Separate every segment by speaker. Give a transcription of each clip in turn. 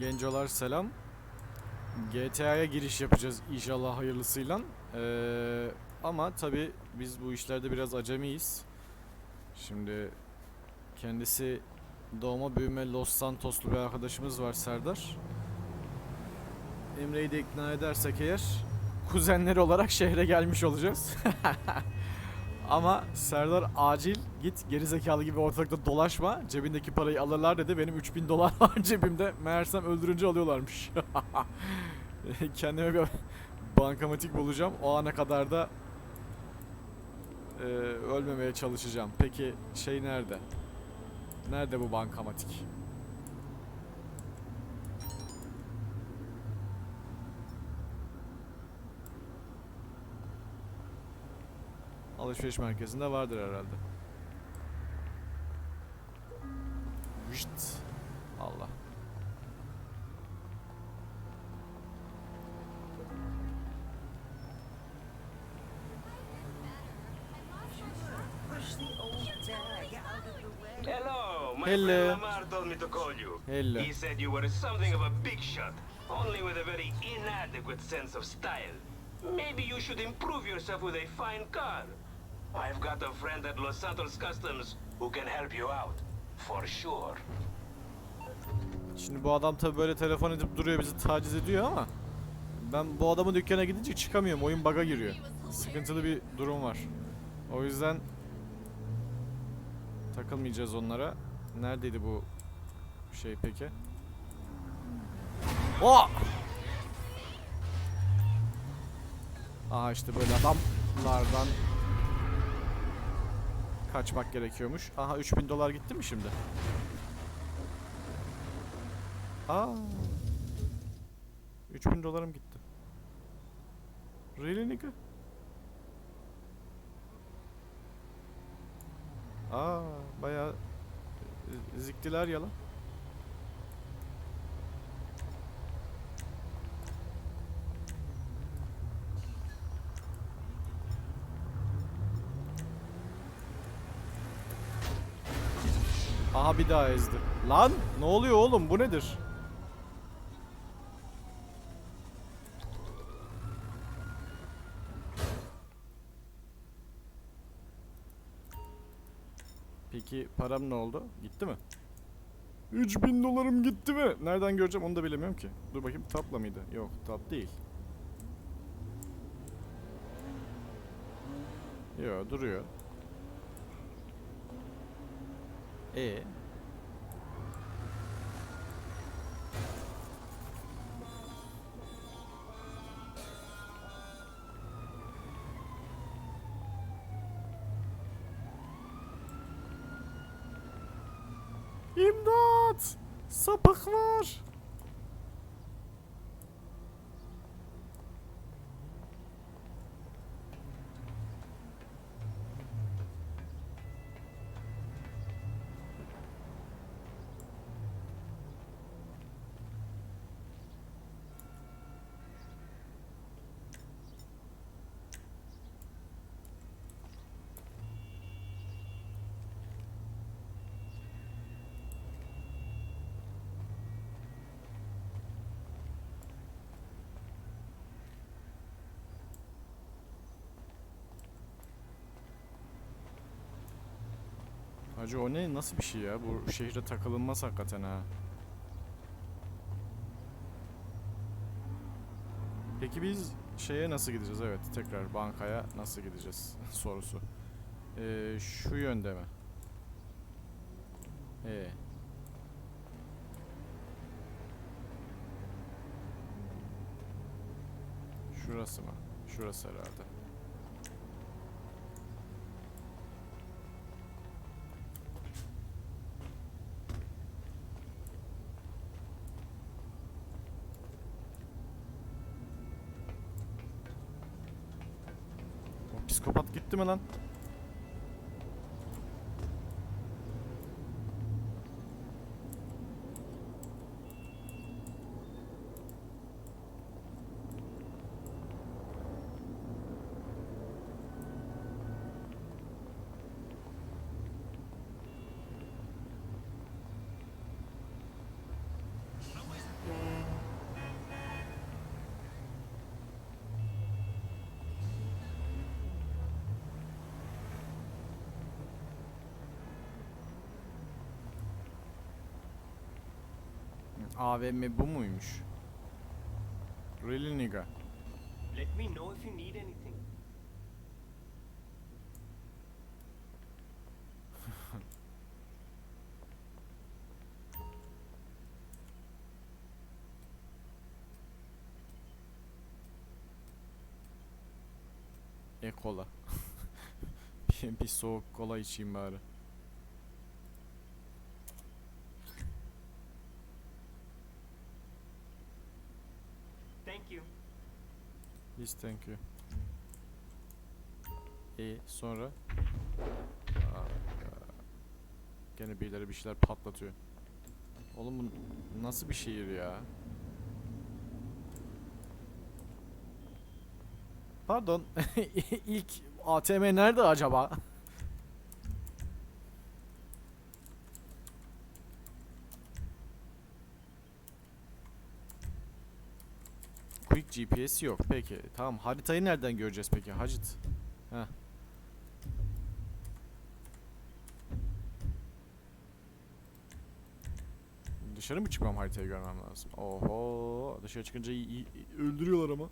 Speaker 1: Gencolar selam. GTA'ya giriş yapacağız inşallah hayırlısıyla. Ee, ama tabi biz bu işlerde biraz acemiyiz. Şimdi kendisi doğma büyüme Los Santoslu bir arkadaşımız var Serdar. Emre'yi de ikna edersek eğer kuzenleri olarak şehre gelmiş olacağız. Ama Serdar acil git gerizekalı gibi ortalıkta dolaşma. Cebindeki parayı alırlar dedi. Benim 3000 dolar var cebimde. Meğersem öldürünce alıyorlarmış. Kendime bir bankamatik bulacağım. O ana kadar da e, ölmemeye çalışacağım. Peki şey nerede? Nerede bu bankamatik? Alışveriş merkezinde vardır herhalde. Vişt. Allah.
Speaker 2: Hello, my
Speaker 1: Hello.
Speaker 2: friend Lamar told me to call you.
Speaker 1: Hello.
Speaker 2: He said you were something of a big shot, only with a very inadequate sense of style. Maybe you should improve yourself with a fine car. I've got a friend at Los Santos Customs who can help you out, for sure.
Speaker 1: Şimdi bu adam tabi böyle telefon edip duruyor bizi taciz ediyor ama ben bu adamın dükkana gidince çıkamıyorum. Oyun bug'a giriyor. Sıkıntılı bir durum var. O yüzden takılmayacağız onlara. Neredeydi bu şey peki? O! Aha işte böyle adamlardan kaçmak gerekiyormuş. Aha 3000 dolar gitti mi şimdi? Aa. 3000 dolarım gitti. Really nigga? Aa, bayağı e, ziktiler ya Aha bir daha ezdi. Lan ne oluyor oğlum bu nedir? Peki param ne oldu? Gitti mi? 3000 dolarım gitti mi? Nereden göreceğim onu da bilemiyorum ki. Dur bakayım tapla mıydı? Yok tap değil. Yok duruyor. E İmdat! Sapık var. Hacı o ne? Nasıl bir şey ya? Bu şehre takılınmaz hakikaten ha. Peki biz şeye nasıl gideceğiz? Evet tekrar bankaya nasıl gideceğiz sorusu. Ee, şu yönde mi? Ee. Şurası mı? Şurası herhalde. Psikopat gitti mi lan? AVM bu muymuş? Really nigga.
Speaker 3: Let me know if you need anything.
Speaker 1: E kola. bir, bir soğuk kola içeyim bari.
Speaker 3: Thank you.
Speaker 1: Yes thank you. E sonra? Gene birileri bir şeyler patlatıyor. Oğlum bu nasıl bir şehir ya? Pardon. İlk ATM nerede acaba? GPS yok. Peki. Tamam. Haritayı nereden göreceğiz peki? Hacit. Heh. Dışarı mı çıkmam haritayı görmem lazım? Oho. Dışarı çıkınca iyi, iyi- öldürüyorlar ama.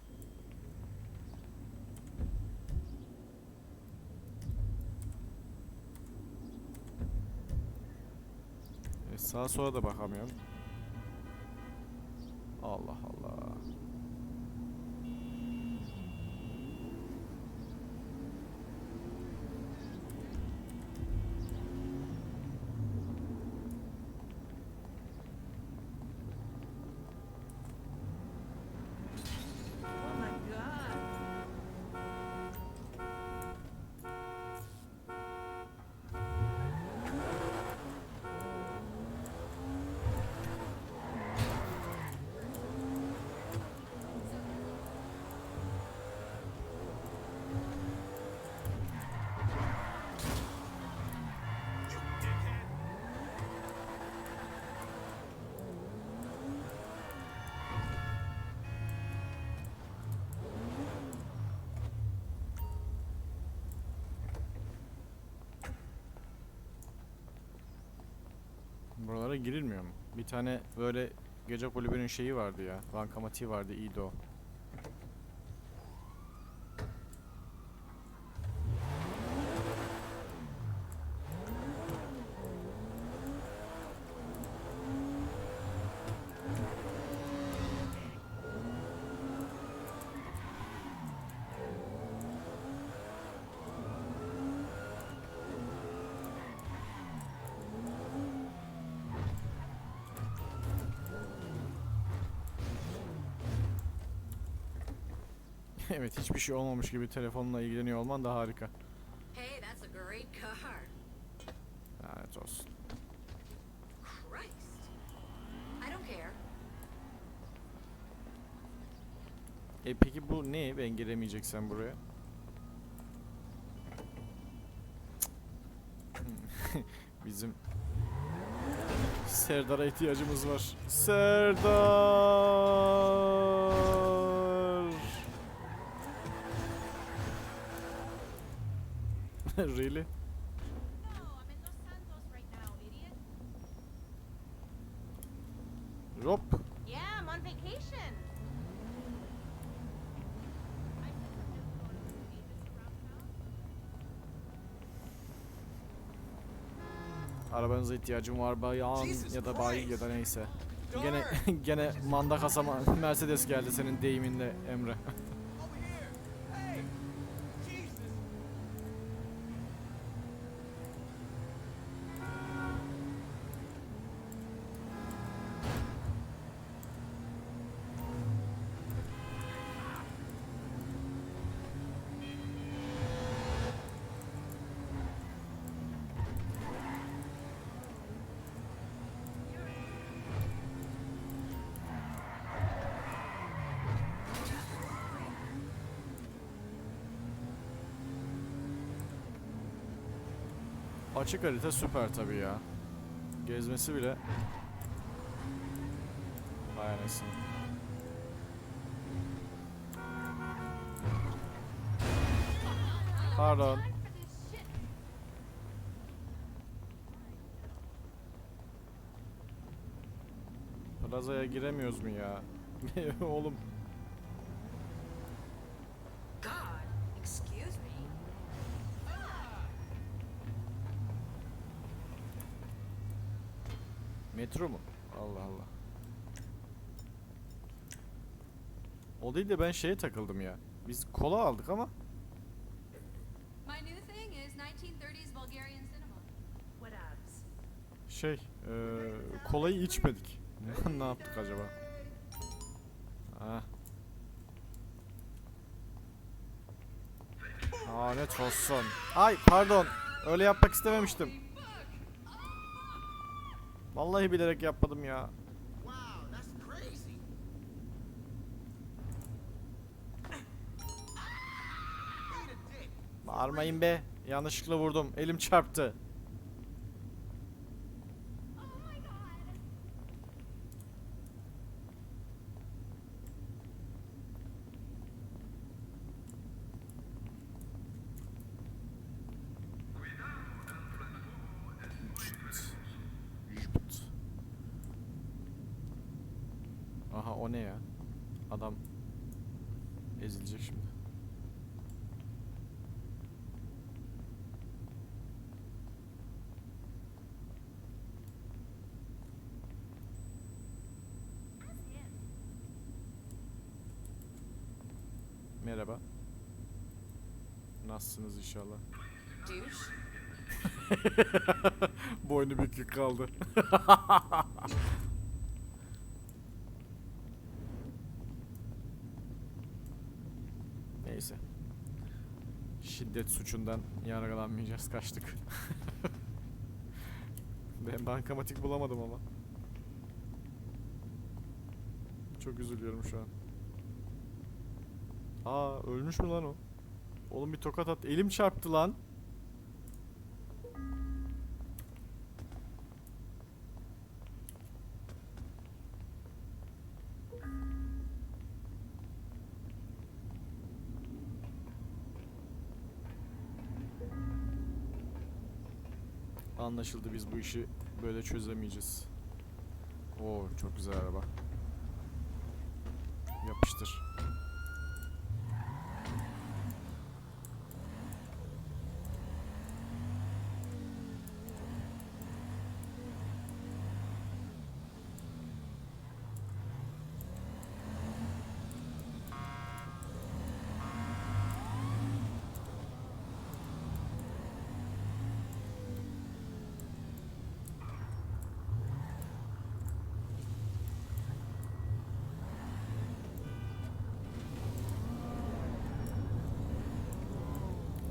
Speaker 1: E, sağa sola da bakamıyorum. Allah Allah. Buralara girilmiyor mu? Bir tane böyle gece kulübünün şeyi vardı ya. Bankamatiği vardı iyiydi evet hiçbir şey olmamış gibi telefonla ilgileniyor olman da harika.
Speaker 4: Hey, that's a great car.
Speaker 1: Lanet olsun.
Speaker 4: Christ. I don't care.
Speaker 1: E peki bu ne? Ben giremeyeceksen buraya. Bizim Serdar'a ihtiyacımız var. Serdar.
Speaker 5: idiot.
Speaker 1: Rob.
Speaker 5: Yeah, I'm on vacation.
Speaker 1: Arabanıza ihtiyacım var bayan ya da bayi ya da neyse. Gene gene manda kasama Mercedes geldi senin deyiminle Emre. Açık harita süper tabii ya. Gezmesi bile Vay anasını. Pardon. Plazaya giremiyoruz mu ya? Oğlum metro mu? Allah Allah. O değil de ben şeye takıldım ya. Biz kola aldık ama
Speaker 4: My new thing is 1930s Bulgarian cinema. Whatevs.
Speaker 1: şey eee kolayı içmedik. ne yaptık acaba? Ah. Lanet olsun. Ay pardon. Öyle yapmak istememiştim. Vallahi bilerek yapmadım ya. Bağırmayın be. Yanlışlıkla vurdum. Elim çarptı.
Speaker 5: Oh my god!
Speaker 1: Jıpt. Aha o ne ya? Adam ezilecek şimdi.
Speaker 5: Ask him.
Speaker 1: Merhaba. Nasılsınız inşallah? Boynu bükük kaldı. Neyse. Şiddet suçundan yargılanmayacağız kaçtık. ben bankamatik bulamadım ama. Çok üzülüyorum şu an. Aa ölmüş mü lan o? Oğlum bir tokat at. Elim çarptı lan. Anlaşıldı biz bu işi böyle çözemeyeceğiz. Oo çok güzel araba. Yapıştır.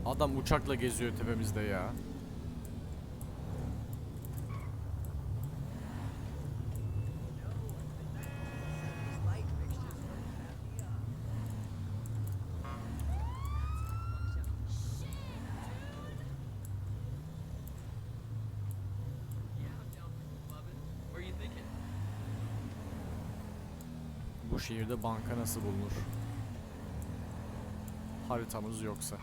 Speaker 1: Adam uçakla geziyor tepemizde ya. Bu şehirde banka nasıl bulunur? Haritamız yoksa.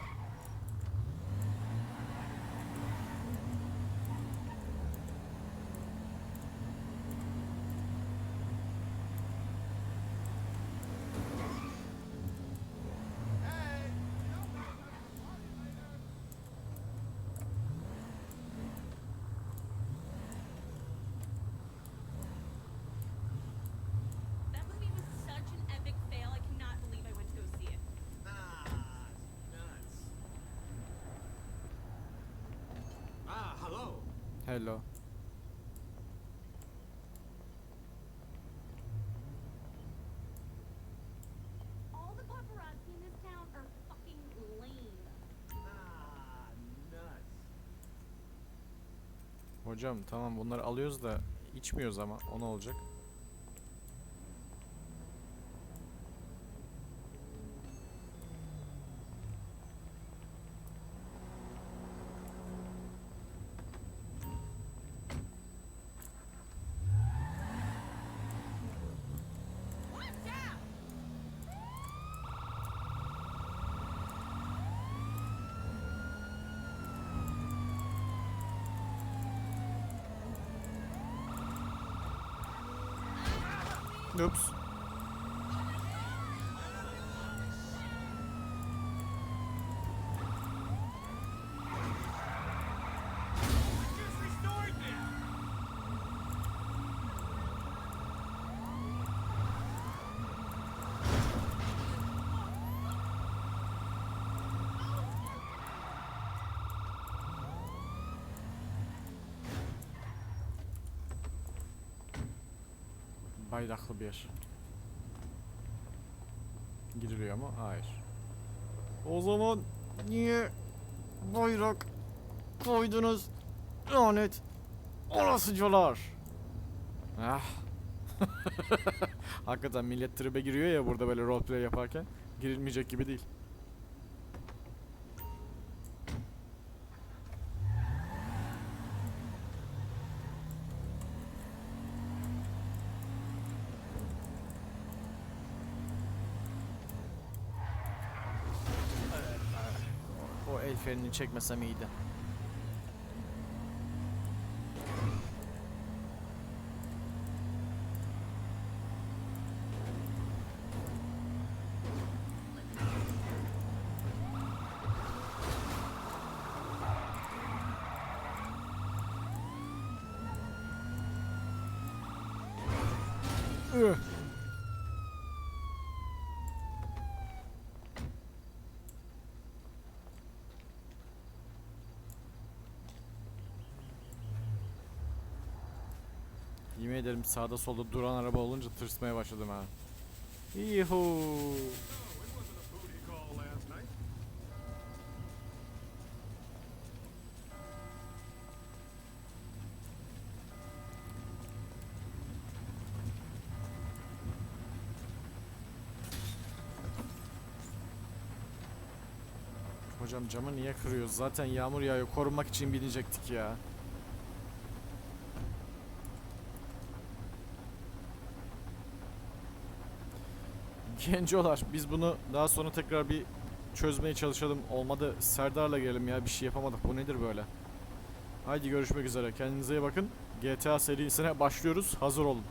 Speaker 6: Nuts.
Speaker 1: Hocam tamam bunları alıyoruz da içmiyoruz ama o ne olacak?
Speaker 6: Oops.
Speaker 1: Bayraklı bir yer. Giriliyor mu? Hayır. O zaman niye bayrak koydunuz? Lanet olasıcılar. Ah. Hakikaten millet tribe giriyor ya burada böyle roleplay yaparken. Girilmeyecek gibi değil. El frenini çekmesem iyiydi. Üh. Yemin ederim sağda solda duran araba olunca tırsmaya başladım ha. Yuhu. Hocam camı niye kırıyoruz? Zaten yağmur yağıyor. Korunmak için binecektik ya. Gencolar biz bunu daha sonra tekrar bir çözmeye çalışalım. Olmadı Serdar'la gelelim ya bir şey yapamadık. Bu nedir böyle? Haydi görüşmek üzere. Kendinize iyi bakın. GTA serisine başlıyoruz. Hazır olun.